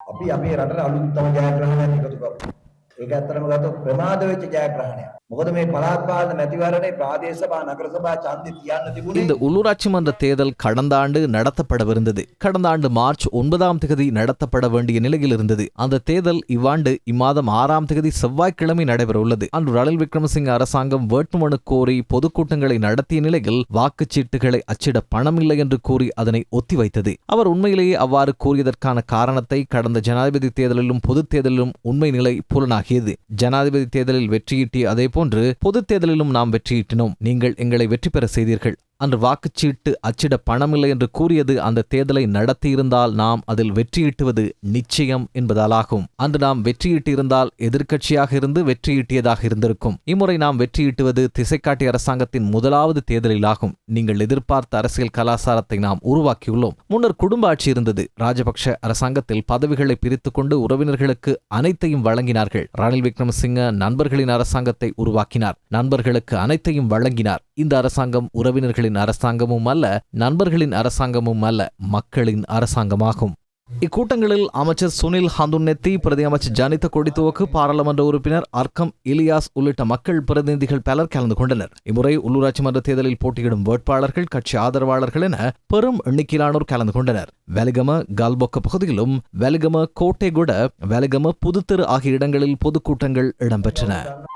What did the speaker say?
අපි අපේ රටට අලුත්ම ජයග්‍රහණයක් එකතු කරමු. ඒක ඇත්තටම ගත්තොත් ප්‍රමාද වෙච්ච ජයග්‍රහණයක්. මොකද මේ පළාත් පාලන මැතිවරණේ ප්‍රාදේශ සභා නගර සභා ඡන්දෙ තියන්න තිබුණේ இந்த உள்ளூராட்சி மன்ற தேர்தல் கடந்த ஆண்டு நடத்தப்படவிருந்தது கடந்த ஆண்டு மார்ச் ஒன்பதாம் தேதி நடத்தப்பட வேண்டிய நிலையில் இருந்தது அந்த தேர்தல் இவ்வாண்டு இம்மாதம் ஆறாம் தேதி செவ்வாய்க்கிழமை நடைபெற உள்ளது அன்று ரணில் விக்ரமசிங்க அரசாங்கம் வேட்புமனு கோரி பொதுக்கூட்டங்களை நடத்திய நிலையில் வாக்குச்சீட்டுகளை அச்சிட பணமில்லை என்று கூறி அதனை ஒத்திவைத்தது அவர் உண்மையிலேயே அவ்வாறு கூறியதற்கான காரணத்தை கடந்த ஜனாதிபதி தேர்தலிலும் பொதுத் தேர்தலிலும் உண்மை நிலை ஆகியது ஜனாதிபதி தேர்தலில் வெற்றியீட்டி அதே போன்று பொதுத் தேர்தலிலும் நாம் வெற்றியீட்டினோம். நீங்கள் எங்களை வெற்றி பெற செய்தீர்கள். அன்று வாக்குச்சீட்டு அச்சிட பணமில்லை என்று கூறியது அந்த தேர்தலை நடத்தியிருந்தால் நாம் அதில் வெற்றியீட்டுவது நிச்சயம் என்பதாலாகும் அன்று நாம் வெற்றியீட்டியிருந்தால் எதிர்க்கட்சியாக இருந்து வெற்றியீட்டியதாக இருந்திருக்கும். இம்முறை நாம் வெற்றியீட்டுவது திசைக்காட்டி அரசாங்கத்தின் முதலாவது தேர்தலிலாகும் நீங்கள் எதிர்பார்த்த அரசியல் கலாச்சாரத்தை நாம் உருவாக்கியுள்ளோம். முன்னர் குடும்ப ஆட்சி இருந்தது. ராஜபக்ஷ அரசாங்கத்தில் பதவிகளை பிரித்துக் கொண்டு உறவினர்களுக்கு அனைத்தையும் வழங்கினார்கள். ரணில் விக்ரமசிங்க நண்பர்களின் அரசாங்கத்தை உருவாக்கினார். நண்பர்களுக்கு அனைத்தையும் வழங்கினார். இந்த அரசாங்கம் உறவினர்களின் அரசாங்கமும் அல்ல நண்பர்களின் அரசாங்கமும் அல்ல மக்களின் அரசாங்கமாகும். இக்கூட்டங்களில் அமைச்சர் சுனில் ஹந்துன்னெத்தி பிரதி அமைச்சர் ஜனித கொடித்துவக்கு பாராளுமன்ற உறுப்பினர் அர்க்கம் இலியாஸ் உள்ளிட்ட மக்கள் பிரதிநிதிகள் பலர் கலந்து கொண்டனர். இம்முறை உள்ளூராட்சி மன்ற தேர்தலில் போட்டியிடும் வேட்பாளர்கள் கட்சி ஆதரவாளர்கள் என பெரும் எண்ணிக்கையிலானோர் கலந்து கொண்டனர். வெலிகம கால்பொக்க பகுதியிலும் வெலிகம கோட்டைகுட வெலிகம புதுத்தெரு ஆகிய இடங்களில் பொதுக்கூட்டங்கள் இடம்பெற்றன.